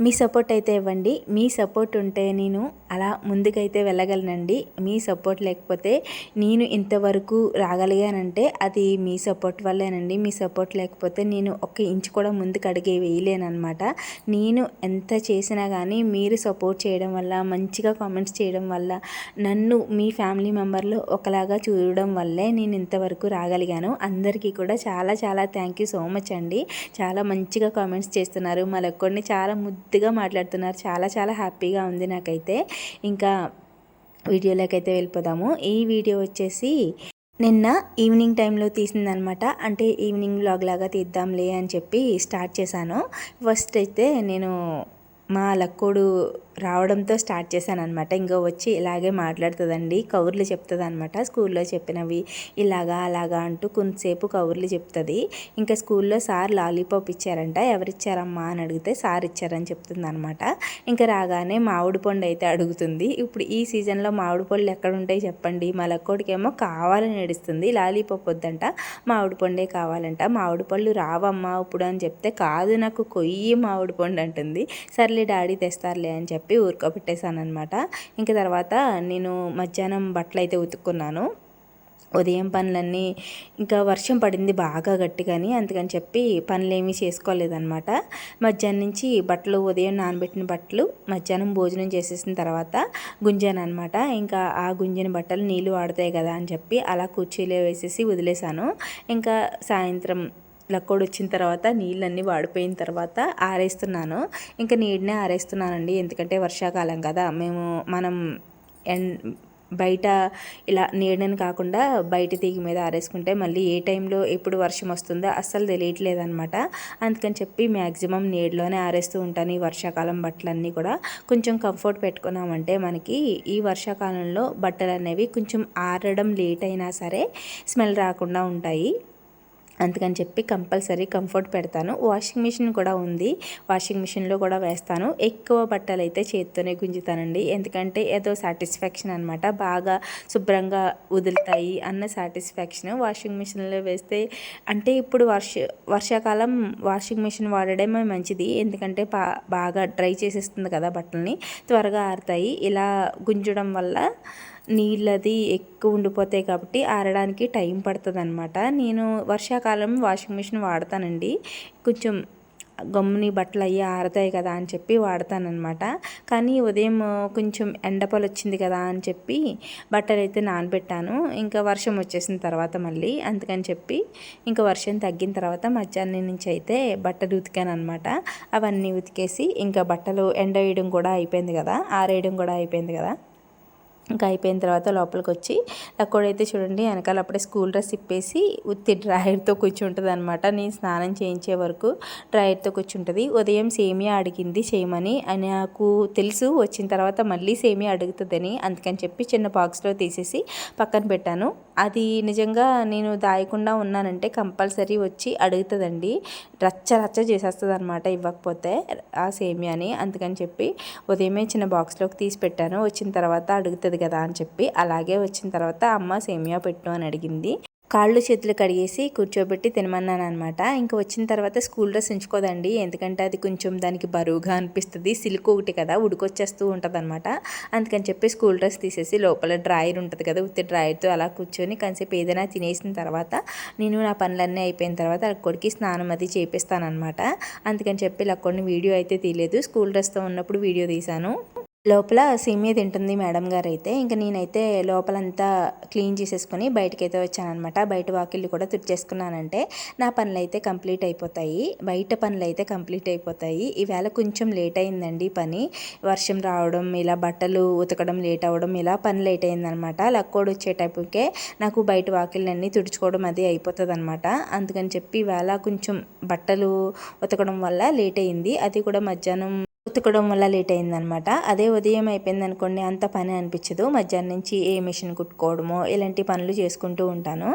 మీ support అయితే ఇవ్వండి. మీ support ఉంటే నేను అలా ముందుకైతే వెళ్ళగలనండి. మీ సపోర్ట్ లేకపోతే నేను ఇంతవరకు రాగలిగానంటే అది మీ సపోర్ట్ వల్లేనండి. మీ సపోర్ట్ లేకపోతే నేను ఒక ఇంచు కూడా ముందుకు అడిగే వేయలేనమాట నేను ఎంత చేసినా కానీ మీరు సపోర్ట్ చేయడం వల్ల మంచిగా కామెంట్స్ చేయడం వల్ల నన్ను మీ ఫ్యామిలీ మెంబర్లు ఒకలాగా చూడడం వల్లే నేను ఇంతవరకు రాగలిగాను. అందరికీ కూడా చాలా చాలా థ్యాంక్ యూ సో మచ్ అండి. చాలా మంచిగా కామెంట్స్ చేస్తున్నారు. మళ్ళీ చాలా ముద్దు ముద్దుగా మాట్లాడుతున్నారు. చాలా చాలా హ్యాపీగా ఉంది నాకైతే. ఇంకా వీడియోలోకి అయితే వెళ్ళిపోదాము. ఈ వీడియో వచ్చేసి నిన్న ఈవినింగ్ టైంలో తీసిందనమాట. అంటే ఈవినింగ్ బ్లాగ్ లాగా తీద్దాంలే అని చెప్పి స్టార్ట్ చేశాను. ఫస్ట్ అయితే నేను మా లక్కోడు రావడంతో స్టార్ట్ చేశాను అనమాట ఇంకా వచ్చి ఇలాగే మాట్లాడుతుందండి. కౌర్లు చెప్తుంది అనమాట స్కూల్లో చెప్పినవి ఇలాగా అలాగా అంటూ కొంతసేపు కౌర్లు చెప్తుంది. ఇంకా స్కూల్లో సార్ లాలీపాప్ ఇచ్చారంట. ఎవరిచ్చారమ్మా అని అడిగితే సార్ ఇచ్చారని చెప్తుంది అనమాట ఇంకా రాగానే మామిడి పండు అయితే అడుగుతుంది. ఇప్పుడు ఈ సీజన్లో మామిడి పళ్ళు ఎక్కడ ఉంటాయి చెప్పండి. మలక్కోడికేమో కావాలని ఏడుస్తుంది. లాలీపాప్ వద్దంట. మామిడి పండే కావాలంట. మామిడి పళ్ళు రావమ్మా ఇప్పుడు అని చెప్తే కాదు నాకు కొయ్యి మామిడి పండు అంటుంది. సర్లే డాడీ తెస్తారులే అని చెప్పి చెప్పి ఊరుకోబెట్టేశాను అనమాట ఇంకా తర్వాత నేను మధ్యాహ్నం బట్టలు అయితే ఉతుక్కున్నాను. ఉదయం పనులన్నీ ఇంకా వర్షం పడింది బాగా గట్టిగాని అందుకని చెప్పి పనులు ఏమీ చేసుకోలేదన్నమాట. మధ్యాహ్నం నుంచి బట్టలు ఉదయం నానబెట్టిన బట్టలు మధ్యాహ్నం భోజనం చేసేసిన తర్వాత గుంజాను అనమాట ఇంకా ఆ గుంజని బట్టలు నీళ్ళు వాడతాయి కదా అని చెప్పి అలా కుర్చీలో వేసేసి వదిలేశాను. ఇంకా సాయంత్రం లక్కోడు వచ్చిన తర్వాత నీళ్ళన్నీ వాడిపోయిన తర్వాత ఆరేస్తున్నాను. ఇంకా నీడనే ఆరేస్తున్నానండి. ఎందుకంటే వర్షాకాలం కదా. మేము మనం ఎన్ బయట ఇలా నీడని కాకుండా బయట తీగి మీద ఆరేసుకుంటే మళ్ళీ ఏ టైంలో ఎప్పుడు వర్షం వస్తుందో అస్సలు తెలియట్లేదు అనమాట అందుకని చెప్పి మ్యాక్సిమం నీడలోనే ఆరేస్తూ ఉంటాను ఈ వర్షాకాలం బట్టలన్నీ కూడా. కొంచెం కంఫర్ట్ పెట్టుకున్నామంటే మనకి ఈ వర్షాకాలంలో బట్టలు అనేవి కొంచెం ఆరడం లేట్ అయినా సరే స్మెల్ రాకుండా ఉంటాయి. అందుకని చెప్పి కంపల్సరీ కంఫర్ట్ పెడతాను. వాషింగ్ మిషన్ కూడా ఉంది. వాషింగ్ మిషన్లో కూడా వేస్తాను. ఎక్కువ బట్టలు అయితే చేతితోనే గుంజుతానండి. ఎందుకంటే ఏదో సాటిస్ఫాక్షన్ అనమాట బాగా శుభ్రంగా వదులుతాయి అన్న సాటిస్ఫాక్షన్. వాషింగ్ మిషన్లో వేస్తే అంటే ఇప్పుడు వర్ష వర్షాకాలం వాషింగ్ మిషన్ వాడడమే మంచిది. ఎందుకంటే బాగా డ్రై చేసేస్తుంది కదా బట్టల్ని. త్వరగా ఆరుతాయి. ఇలా గుంజడం వల్ల నీళ్ళది ఎక్కువ ఉండిపోతాయి కాబట్టి ఆరడానికి టైం పడుతుంది అనమాట నేను వర్షాకాలం వాషింగ్ మిషన్ వాడతానండి. కొంచెం గమ్ముని బట్టలు అయ్యి ఆరుతాయి కదా అని చెప్పి వాడతానమాట కానీ ఉదయం కొంచెం ఎండపలు వచ్చింది కదా అని చెప్పి బట్టలు అయితే నానబెట్టాను. ఇంకా వర్షం వచ్చేసిన తర్వాత మళ్ళీ అందుకని చెప్పి ఇంకా వర్షం తగ్గిన తర్వాత మధ్యాహ్నం నుంచి అయితే బట్టలు ఉతికాను అనమాట అవన్నీ ఉతికేసి ఇంకా బట్టలు ఎండ వేయడం కూడా అయిపోయింది కదా ఆరేయడం కూడా అయిపోయింది కదా. ఇంకా అయిపోయిన తర్వాత లోపలికి వచ్చి అక్కడైతే చూడండి వెనకాల అప్పుడే స్కూల్ డ్రెస్ ఇప్పేసి ఉత్తి డ్రాయర్తో కూర్చుంటుంది అనమాట నేను స్నానం చేయించే వరకు డ్రాయర్తో కూర్చుంటుంది. ఉదయం సేమియా అడిగింది చేయమని. నాకు తెలుసు. వచ్చిన తర్వాత మళ్ళీ సేమియా అడుగుతుందని. అందుకని చెప్పి చిన్న బాక్స్లో తీసేసి పక్కన పెట్టాను. అది నిజంగా నేను దాయకుండా ఉన్నానంటే కంపల్సరీ వచ్చి అడుగుతుందండి. రచ్చ రచ్చ చేసేస్తుంది అనమాట ఇవ్వకపోతే ఆ సేమియాని. అందుకని చెప్పి ఉదయమే చిన్న బాక్స్లోకి తీసి పెట్టాను. వచ్చిన తర్వాత అడుగుతుంది కదా అని చెప్పి అలాగే వచ్చిన తర్వాత అమ్మ సేమియా పెట్టు అని అడిగింది. కాళ్ళు చేతులు కడిగేసి కూర్చోబెట్టి తినమన్నాను అనమాట ఇంకా వచ్చిన తర్వాత స్కూల్ డ్రెస్ ఉంచుకోదండి. ఎందుకంటే అది కొంచెం దానికి బరువుగా అనిపిస్తుంది. సిల్క్ ఒకటి కదా ఉడికొచ్చేస్తూ ఉంటుంది అనమాట అందుకని చెప్పి స్కూల్ డ్రెస్ తీసేసి లోపల డ్రాయర్ ఉంటుంది కదా ఉత్తి డ్రాయర్తో అలా కూర్చొని కాసేపు ఏదైనా తినేసిన తర్వాత నేను నా పనులన్నీ అయిపోయిన తర్వాత అక్కడికి స్నానం అది చేపిస్తానమాట అందుకని చెప్పి అక్కడిని వీడియో అయితే తీయలేదు. స్కూల్ డ్రెస్తో ఉన్నప్పుడు వీడియో తీశాను. లోపల సేమియా తింటుంది మేడం గారు అయితే ఇంకా నేనైతే లోపలంతా క్లీన్ చేసేసుకొని బయటకైతే వచ్చానమాట బయట వాకిళ్ళు కూడా తుడిచేసుకున్నానంటే నా పనులు అయితే కంప్లీట్ అయిపోతాయి. బయట పనులు అయితే కంప్లీట్ అయిపోతాయి. ఈవేళ కొంచెం లేట్ అయిందండి పని. వర్షం రావడం ఇలా బట్టలు ఉతకడం లేట్ అవ్వడం ఇలా పని లేట్ అయిందనమాట లక్కోడు వచ్చేటప్పటికే నాకు బయట వాకిళ్ళన్నీ తుడుచుకోవడం అది అయిపోతుంది అనమాట అందుకని చెప్పి ఈవేళ కొంచెం బట్టలు ఉతకడం వల్ల లేట్ అయింది. అది కూడా మధ్యాహ్నం ఉతకడం వల్ల లేట్ అయిందనమాట. అదే ఉదయం అయిపోయింది అనుకోండి అంత పని అనిపించదు. మధ్యాహ్నం నుంచి ఏ మిషన్ కుట్టుకోవడమో ఇలాంటి పనులు చేసుకుంటూ ఉంటాను.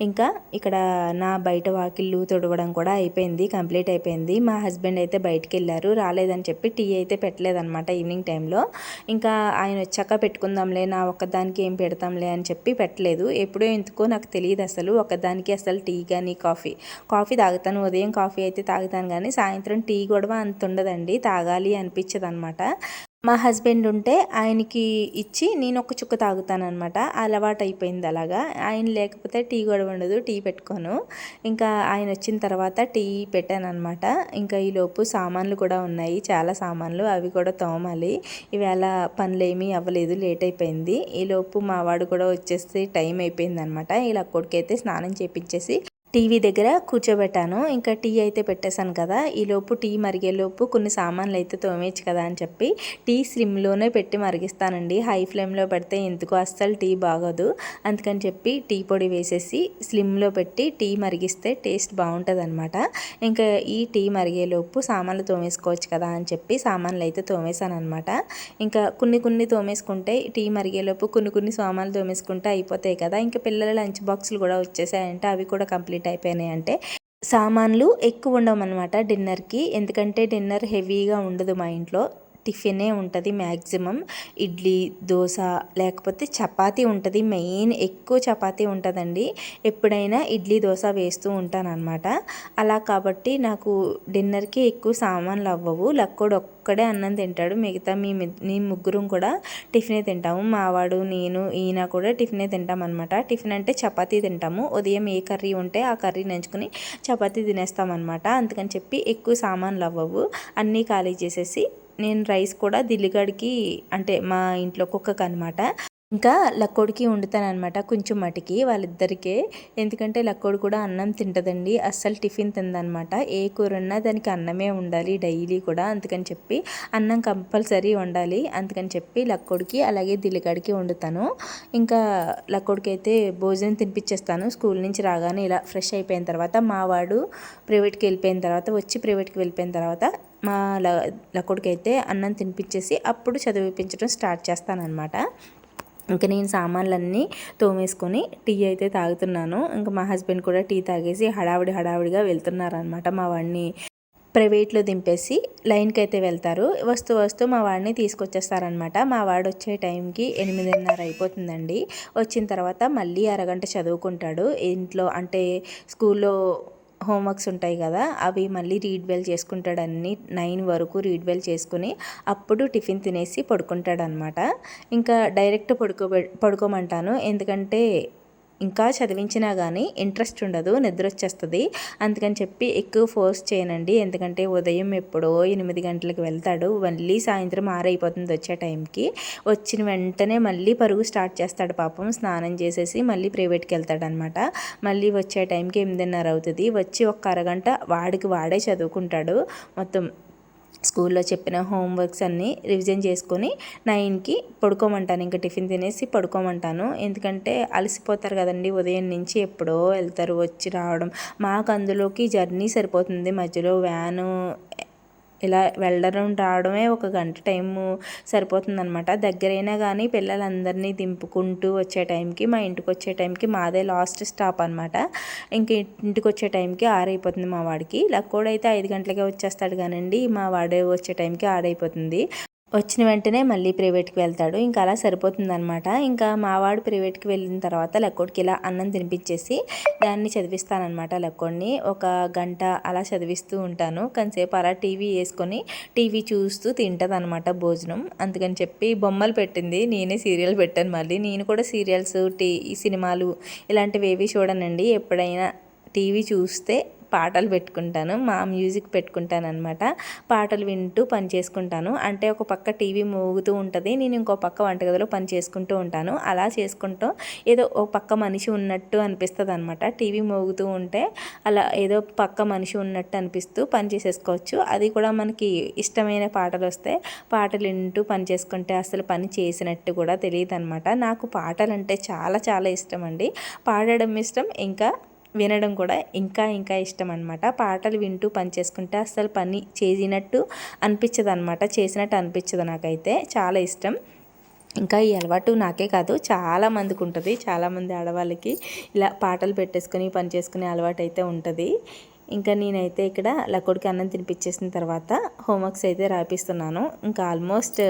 ఇంకా ఇక్కడ నా బయట వాకిళ్ళు తుడవడం కూడా అయిపోయింది కంప్లీట్ అయిపోయింది. మా హస్బెండ్ అయితే బయటికి వెళ్ళారు రాలేదని చెప్పి టీ అయితే పెట్టలేదనమాట ఈవినింగ్ టైంలో. ఇంకా ఆయన వచ్చాక పెట్టుకుందాంలే నా ఒక్కదానికి ఏం పెడతాంలే అని చెప్పి పెట్టలేదు. ఎప్పుడో ఎందుకో నాకు తెలియదు అసలు. ఒకదానికి అసలు టీ కానీ కాఫీ కాఫీ తాగుతాను. ఉదయం కాఫీ అయితే తాగుతాను కానీ సాయంత్రం టీ గొడవ అంత ఉండదండి. తాగాలి అనిపించదు అనమాట మా హస్బెండ్ ఉంటే ఆయనకి ఇచ్చి నేను ఒక చుక్క తాగుతానమాట అలవాటు అయిపోయింది అలాగా. ఆయన లేకపోతే టీ కూడా ఉండదు టీ పెట్టుకోను. ఇంకా ఆయన వచ్చిన తర్వాత టీ పెట్టాను అనమాట ఇంకా ఈలోపు సామాన్లు కూడా ఉన్నాయి. చాలా సామాన్లు అవి కూడా తోమాలి. ఈవేళ పనులు ఏమీ అవ్వలేదు లేట్ అయిపోయింది. ఈలోపు మా వాడు కూడా వచ్చేసి టైం అయిపోయింది అనమాట ఇలా కొడుకైతే స్నానం చేపించేసి టీవీ దగ్గర కూర్చోబెట్టాను. ఇంకా టీ అయితే పెట్టేశాను కదా. ఈలోపు టీ మరిగేలోపు కొన్ని సామాన్లు అయితే తోమేచ్చు కదా అని చెప్పి టీ స్లిమ్లోనే పెట్టి మరిగిస్తానండి. హై ఫ్లేమ్లో పెడితే ఎందుకు అస్సలు టీ బాగోదు. అందుకని చెప్పి టీ పొడి వేసేసి స్లిమ్లో పెట్టి టీ మరిగిస్తే టేస్ట్ బాగుంటుంది అనమాట ఇంకా ఈ టీ మరిగేలోపు సామాన్లు తోమేసుకోవచ్చు కదా అని చెప్పి సామాన్లు అయితే తోమేశాను అనమాట ఇంకా కొన్ని కొన్ని తోమేసుకుంటే టీ మరిగేలోపు కొన్ని కొన్ని సామాన్లు తోమేసుకుంటే అయిపోతాయి కదా. ఇంకా పిల్లల లంచ్ బాక్సులు కూడా వచ్చేసాయంటే అవి కూడా కంప్లీట్ లేట్ అయిపోయినాయి అంటే సామాన్లు ఎక్కువ ఉండమన్నమాట డిన్నర్కి. ఎందుకంటే డిన్నర్ హెవీగా ఉండదు మా ఇంట్లో. టిఫినే ఉంటుంది మ్యాక్సిమం ఇడ్లీ దోశ లేకపోతే చపాతీ ఉంటుంది. మెయిన్ ఎక్కువ చపాతీ ఉంటుందండి. ఎప్పుడైనా ఇడ్లీ దోశ వేస్తూ ఉంటానన్నమాట. అలా కాబట్టి నాకు డిన్నర్కి ఎక్కువ సామాన్లు అవ్వవు. లక్కోడు ఒక్కడే అన్నం తింటాడు. మిగతా మీ మీ ముగ్గురం కూడా టిఫినే తింటాము. మావాడు నేను ఈయన కూడా టిఫినే తింటాం అనమాట టిఫిన్ అంటే చపాతీ తింటాము. ఉదయం ఏ కర్రీ ఉంటే ఆ కర్రీ నంచుకుని చపాతీ తినేస్తామన్నమాట. అందుకని చెప్పి ఎక్కువ సామాన్లు అవ్వవు. అన్నీ ఖాళీ చేసేసి నేను రైస్ కూడా దిల్లిగడికి అంటే మా ఇంట్లో కుక్కకు అనమాట ఇంకా లక్కోడికి వండుతాననమాట కొంచెం మటుకి వాళ్ళిద్దరికే. ఎందుకంటే లక్కోడు కూడా అన్నం తింటదండి. అస్సలు టిఫిన్ తిందనమాట ఏ కూర ఉన్నా దానికి అన్నమే ఉండాలి డైలీ కూడా. అందుకని చెప్పి అన్నం కంపల్సరీ వండాలి. అందుకని చెప్పి లక్కోడికి అలాగే దిల్లిగాడికి వండుతాను. ఇంకా లక్కోడికి అయితే భోజనం తినిపించేస్తాను స్కూల్ నుంచి రాగానే ఇలా ఫ్రెష్ అయిపోయిన తర్వాత మా వాడు ప్రైవేట్కి వెళ్ళిపోయిన తర్వాత వచ్చి ప్రైవేట్కి వెళ్ళిపోయిన తర్వాత మా లక్కోడికి అయితే అన్నం తినిపించేసి అప్పుడు చదివిపించడం స్టార్ట్ చేస్తానన్నమాట. ఇంకా నేను సామాన్లన్నీ తోమేసుకొని టీ అయితే తాగుతున్నాను. ఇంకా మా హస్బెండ్ కూడా టీ తాగేసి హడావిడి హడావిడిగా వెళ్తున్నారనమాట మా వాడిని. ప్రైవేట్లో దింపేసి లైన్కి అయితే వెళ్తారు. వస్తూ వస్తూ మా వాడిని తీసుకొచ్చేస్తారనమాట మా వాడు వచ్చే టైంకి ఎనిమిదిన్నర అయిపోతుందండి. వచ్చిన తర్వాత మళ్ళీ అరగంట చదువుకుంటాడు. ఇంట్లో అంటే స్కూల్లో హోంవర్క్స్ ఉంటాయి కదా అవి మళ్ళీ రీడ్ వెల్ చేసుకుంటాడు అన్ని నైన్ వరకు రీడ్ వెల్ చేసుకుని అప్పుడు టిఫిన్ తినేసి పడుకుంటాడనమాట. ఇంకా డైరెక్ట్ పడుకోబె పడుకోమంటాను. ఎందుకంటే ఇంకా చదివించినా కానీ ఇంట్రెస్ట్ ఉండదు నిద్ర వచ్చేస్తుంది అందుకని చెప్పి ఎక్కువ ఫోర్స్ చేయనండి. ఎందుకంటే ఉదయం ఎప్పుడో ఎనిమిది గంటలకు వెళ్తాడు. మళ్ళీ సాయంత్రం ఆరైపోతుంది వచ్చే టైంకి. వచ్చిన వెంటనే మళ్ళీ పరుగు స్టార్ట్ చేస్తాడు పాపం. స్నానం చేసేసి మళ్ళీ ప్రైవేట్కి వెళ్తాడనమాట. మళ్ళీ వచ్చే టైంకి ఎనిమిదిన్నర అవుతుంది. వచ్చి ఒక అరగంట వాడికి వాడే చదువుకుంటాడు. మొత్తం స్కూల్లో చెప్పిన హోంవర్క్స్ అన్నీ రివిజన్ చేసుకొని నైన్కి పడుకోమంటాను. ఇంకా టిఫిన్ తినేసి పడుకోమంటాను. ఎందుకంటే అలసిపోతారు కదండి ఉదయం నుంచి ఎప్పుడో వెళ్తారు వచ్చి రావడం. మాకు అందులోకి జర్నీ సరిపోతుంది. మధ్యలో వ్యాను ఇలా వెళ్ళడం రావడమే ఒక గంట టైము సరిపోతుందనమాట దగ్గరైనా కానీ పిల్లలందరినీ దింపుకుంటూ వచ్చే టైంకి మా ఇంటికి వచ్చే టైంకి మాదే లాస్ట్ స్టాప్ అనమాట ఇంక ఇంటికి వచ్చే టైంకి ఆరైపోతుంది మా వాడికి. లక్కోడైతే ఐదు గంటలకే వచ్చేస్తాడు కానండి. మా వాడే వచ్చే టైంకి ఆడైపోతుంది వచ్చిన వెంటనే మళ్ళీ ప్రైవేట్కి వెళ్తాడు. ఇంకా అలా సరిపోతుందనమాట ఇంకా మావాడు ప్రైవేట్కి వెళ్ళిన తర్వాత లెక్కోడికి ఇలా అన్నం తినిపించేసి దాన్ని చదివిస్తానమాట లెక్కోడిని ఒక గంట అలా చదివిస్తూ ఉంటాను. కొంతసేపు అలా టీవీ వేసుకొని టీవీ చూస్తూ తింటదనమాట భోజనం. అందుకని చెప్పి బొమ్మలు పెట్టింది. నేనే సీరియల్ పెట్టాను మళ్ళీ. నేను కూడా సీరియల్స్ టీ సినిమాలు ఇలాంటివి ఏవి చూడనండి. ఎప్పుడైనా టీవీ చూస్తే పాటలు పెట్టుకుంటాను మా మ్యూజిక్ పెట్టుకుంటాను అనమాట పాటలు వింటూ పని చేసుకుంటాను. అంటే ఒక పక్క టీవీ మోగుతూ ఉంటుంది నేను ఇంకో పక్క వంటగదిలో పని చేసుకుంటూ ఉంటాను. అలా చేసుకుంటూ ఏదో ఒక పక్క మనిషి ఉన్నట్టు అనిపిస్తుంది అనమాట టీవీ మోగుతూ ఉంటే అలా ఏదో పక్క మనిషి ఉన్నట్టు అనిపిస్తూ పని చేసేసుకోవచ్చు. అది కూడా మనకి ఇష్టమైన పాటలు వస్తే పాటలు వింటూ పని చేసుకుంటే అసలు పని చేసినట్టు కూడా తెలియదు అనమాట నాకు పాటలు అంటే చాలా చాలా ఇష్టం అండి. పాడడం ఇష్టం ఇంకా వినడం కూడా ఇంకా ఇంకా ఇష్టం అనమాట పాటలు వింటూ పని చేసుకుంటే అసలు పని చేసినట్టు అనిపించదు అనమాట చేసినట్టు అనిపించదు నాకైతే. చాలా ఇష్టం. ఇంకా ఈ అలవాటు నాకే కాదు చాలా మందికి ఉంటుంది. చాలామంది ఆడవాళ్ళకి ఇలా పాటలు పెట్టేసుకొని పని చేసుకునే అలవాటు అయితే ఉంటుంది. ఇంకా నేనైతే ఇక్కడ లక్కోడికి అన్నం తినిపించేసిన తర్వాత హోంవర్క్స్ అయితే రాపిస్తున్నాను. ఇంకా ఆల్మోస్ట్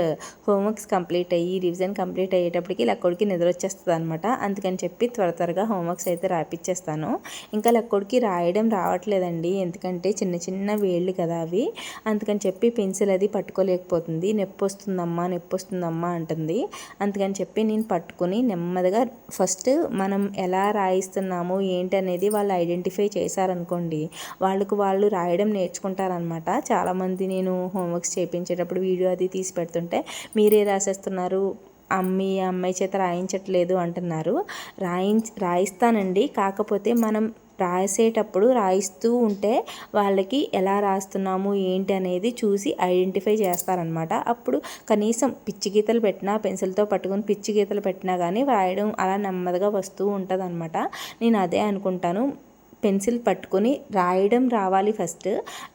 హోంవర్క్స్ కంప్లీట్ అయ్యి రివిజన్ కంప్లీట్ అయ్యేటప్పటికి లక్కోడికి నిద్ర వచ్చేస్తుంది అనమాట అందుకని చెప్పి త్వర త్వరగా హోంవర్క్స్ అయితే రాపిచ్చేస్తాను. ఇంకా లక్కుడికి రాయడం రావట్లేదండి. ఎందుకంటే చిన్న చిన్న వేళ్ళు కదా అవి. అందుకని చెప్పి పెన్సిల్ అది పట్టుకోలేకపోతుంది. నొప్పి వస్తుందమ్మా నొప్పి వస్తుందమ్మా అంటుంది. అందుకని చెప్పి నేను పట్టుకుని నెమ్మదిగా ఫస్ట్ మనం ఎలా రాయిస్తున్నాము ఏంటి అనేది వాళ్ళు ఐడెంటిఫై చేశారనుకోండి వాళ్ళకు వాళ్ళు రాయడం నేర్చుకుంటారనమాట చాలామంది నేను హోంవర్క్స్ చేయించేటప్పుడు వీడియో అది తీసి పెడుతుంటే మీరే రాసేస్తున్నారు అమ్మి అమ్మాయి చేత రాయించట్లేదు అంటున్నారు. రాయించ రాయిస్తానండి. కాకపోతే మనం రాసేటప్పుడు రాయిస్తూ ఉంటే వాళ్ళకి ఎలా రాస్తున్నాము ఏంటి అనేది చూసి ఐడెంటిఫై చేస్తారనమాట అప్పుడు కనీసం పిచ్చి గీతలు పెట్టినా పెన్సిల్తో పట్టుకొని పిచ్చి గీతలు పెట్టినా కానీ రాయడం అలా నెమ్మదిగా వస్తూ ఉంటుంది నేను అదే అనుకుంటాను. పెన్సిల్ పట్టుకొని రాయడం రావాలి ఫస్ట్.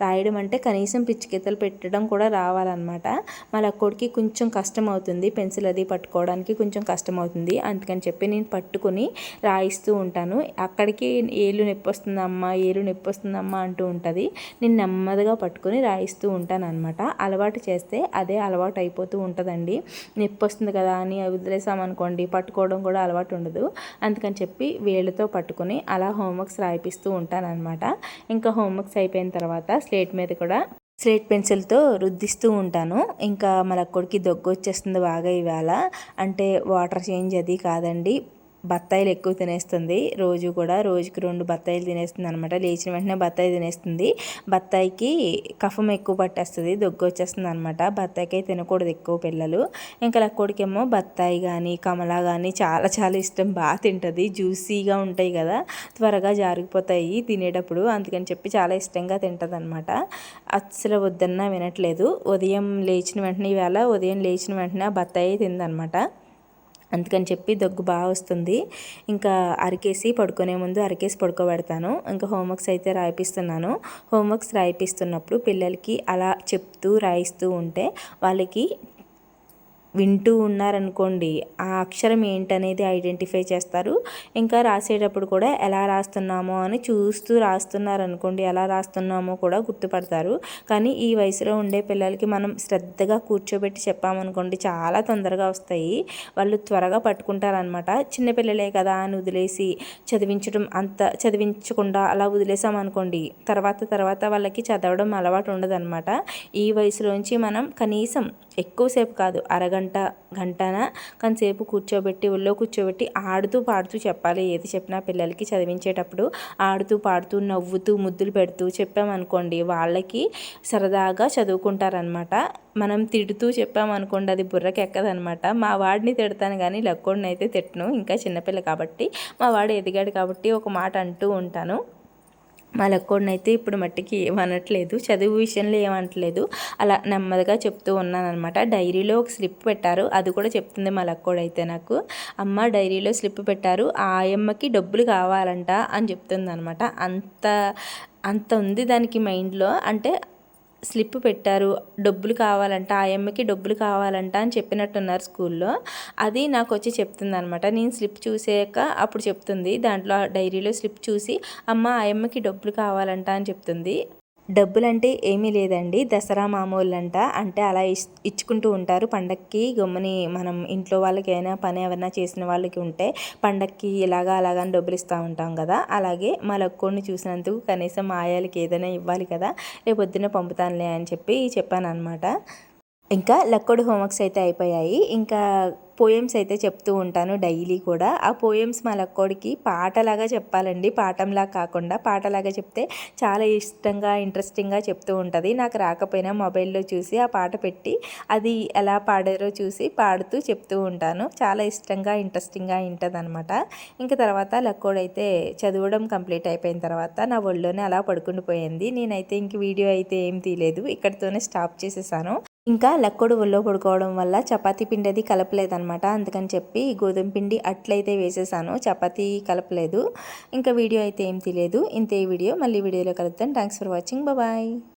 రాయడం అంటే కనీసం పిచ్చికెత్తలు పెట్టడం కూడా రావాలన్నమాట. మళ్ళీ అక్కడికి కొంచెం కష్టం అవుతుంది పెన్సిల్ అది పట్టుకోవడానికి కొంచెం కష్టం అవుతుంది అందుకని చెప్పి నేను పట్టుకొని రాయిస్తూ ఉంటాను. అక్కడికి ఏళ్ళు నొప్పి వస్తుందమ్మా ఏళ్ళు నొప్పి వస్తుందమ్మా అంటూ ఉంటుంది. నేను నెమ్మదిగా పట్టుకొని రాయిస్తూ ఉంటాను అనమాట అలవాటు చేస్తే అదే అలవాటు అయిపోతూ ఉంటుందండి. నొప్పి వస్తుంది కదా అని వదిలేసామనుకోండి పట్టుకోవడం కూడా అలవాటు ఉండదు. అందుకని చెప్పి వేళ్ళతో పట్టుకొని అలా హోంవర్క్స్ రాయిపిస్తూ చేస్తూ ఉంటానన్నమాట. ఇంకా హోంవర్క్స్ అయిపోయిన తర్వాత స్లేట్ మీద కూడా స్లేట్ పెన్సిల్తో రుద్దిస్తూ ఉంటాను. ఇంకా మన కొడుకు దగ్గు వచ్చేస్తుంది బాగా ఇవాళ. అంటే వాటర్ చేంజ్ అది కాదండి. బత్తాయిలు ఎక్కువ తినేస్తుంది. రోజు కూడా రోజుకి రెండు బత్తాయిలు తినేస్తుంది అనమాట లేచిన వెంటనే బత్తాయి తినేస్తుంది. బత్తాయికి కఫం ఎక్కువ పట్టేస్తుంది దొగ్గు వచ్చేస్తుంది అనమాట బత్తాయికి తినకూడదు ఎక్కువ పిల్లలు. ఇంకా లక్కోడికేమో బత్తాయి కానీ కమలా కానీ చాలా చాలా ఇష్టం. బాగా తింటుంది. జ్యూసీగా ఉంటాయి కదా. త్వరగా జారిగిపోతాయి తినేటప్పుడు. అందుకని చెప్పి చాలా ఇష్టంగా తింటుంది అనమాట అస్సలు వద్దన్నా వినట్లేదు. ఉదయం లేచిన వెంటనే ఈవేళ ఉదయం లేచిన వెంటనే బత్తాయి తిందనమాట అందుకని చెప్పి దగ్గు బాగా వస్తుంది. ఇంకా అరికేసి పడుకునే ముందు అరికేసి పడుకోబెడతాను. ఇంకా హోంవర్క్స్ అయితే రాయిపిస్తున్నాను. హోంవర్క్స్ రాయిపిస్తున్నప్పుడు పిల్లలకి అలా చెప్తూ రాయిస్తూ ఉంటే వాళ్ళకి వింటూ ఉన్నారనుకోండి ఆ అక్షరం ఏంటనేది ఐడెంటిఫై చేస్తారు. ఇంకా రాసేటప్పుడు కూడా ఎలా రాస్తున్నామో అని చూస్తూ రాస్తున్నారనుకోండి ఎలా రాస్తున్నామో కూడా గుర్తుపడతారు. కానీ ఈ వయసులో ఉండే పిల్లలకి మనం శ్రద్ధగా కూర్చోబెట్టి చెప్పామనుకోండి చాలా తొందరగా వస్తాయి. వాళ్ళు త్వరగా పట్టుకుంటారనమాట చిన్నపిల్లలే కదా అని వదిలేసి చదివించడం అంత చదివించకుండా అలా వదిలేసామనుకోండి తర్వాత తర్వాత వాళ్ళకి చదవడం అలవాటు ఉండదన్నమాట. ఈ వయసులోంచి మనం కనీసం ఎక్కువసేపు కాదు అరగంట గంట గంటన కొంతసేపు కూర్చోబెట్టి ఒళ్ళో కూర్చోబెట్టి ఆడుతూ పాడుతూ చెప్పాలి. ఏది చెప్పినా పిల్లలకి చదివించేటప్పుడు ఆడుతూ పాడుతూ నవ్వుతూ ముద్దులు పెడుతూ చెప్పామనుకోండి వాళ్ళకి సరదాగా చదువుకుంటారనమాట మనం తిడుతూ చెప్పామనుకోండి అది బుర్రకి ఎక్కదనమాట మా వాడిని తిడతాను కానీ లక్కోడిని అయితే తిట్టను. ఇంకా చిన్నపిల్ల కాబట్టి మా వాడు ఎదిగాడు కాబట్టి ఒక మాట అంటూ ఉంటాను. మలక్కోడినైతే ఇప్పుడు మట్టికి ఏమనట్లేదు. చదువు విషయంలో ఏమనట్లేదు. అలా నెమ్మదిగా చెప్తూ ఉన్నానమాట డైరీలో ఒక స్లిప్ పెట్టారు. అది కూడా చెప్తుంది మా నాకు. అమ్మ డైరీలో స్లిప్ పెట్టారు. ఆ అమ్మకి డబ్బులు కావాలంట అని చెప్తుంది అనమాట అంత అంత ఉంది దానికి మైండ్లో. అంటే స్లిప్ పెట్టారు. డబ్బులు కావాలంట ఆ అమ్మకి డబ్బులు కావాలంట అని చెప్పినట్టున్నారు స్కూల్లో. అది నాకు వచ్చి చెప్తుంది అనమాట నేను స్లిప్ చూసాక అప్పుడు చెప్తుంది. దాంట్లో డైరీలో స్లిప్ చూసి అమ్మ ఆ అమ్మకి డబ్బులు కావాలంట అని చెప్తుంది. డబ్బులంటే ఏమీ లేదండి. దసరా మామూలు అంట అంటే అలా ఇచ్చుకుంటూ ఉంటారు. పండక్కి గమ్ముని మనం ఇంట్లో వాళ్ళకి పని ఏమైనా చేసిన వాళ్ళకి ఉంటే పండక్కి ఇలాగా అలాగని డబ్బులు ఇస్తూ ఉంటాం కదా. అలాగే మా లక్కోడిని చూసినందుకు కనీసం ఆయాలకి ఏదైనా ఇవ్వాలి కదా. రేపు పొద్దున్న పంపుతానులే అని చెప్పి చెప్పాను అనమాట ఇంకా లక్కోడు హోంవర్క్స్ అయితే అయిపోయాయి. ఇంకా పోయమ్స్ అయితే చెప్తూ ఉంటాను డైలీ కూడా. ఆ పోయమ్స్ మా లక్కోడికి పాటలాగా చెప్పాలండి. పాఠంలా కాకుండా పాటలాగా చెప్తే చాలా ఇష్టంగా ఇంట్రెస్టింగ్గా చెప్తూ ఉంటుంది. నాకు రాకపోయినా మొబైల్లో చూసి ఆ పాట పెట్టి అది ఎలా పాడారో చూసి పాడుతూ చెప్తూ ఉంటాను. చాలా ఇష్టంగా ఇంట్రెస్టింగ్గా ఉంటుంది ఇంకా తర్వాత లక్కోడైతే చదవడం కంప్లీట్ అయిపోయిన తర్వాత నా ఒళ్ళోనే అలా పడుకుండిపోయింది. నేనైతే ఇంక వీడియో అయితే ఏం తీయలేదు. ఇక్కడితోనే స్టాప్ చేసేసాను. ఇంకా లక్కోడు ఒళ్ళో పడుకోవడం వల్ల చపాతీ పిండి అది కలపలేదనమాట అందుకని చెప్పి గోధుమ పిండి అట్లయితే వేసేసాను. చపాతీ కలపలేదు. ఇంకా వీడియో అయితే ఏం తెలియదు ఇంతే వీడియో. మళ్ళీ వీడియోలో కలుద్దాం. Thanks for watching bye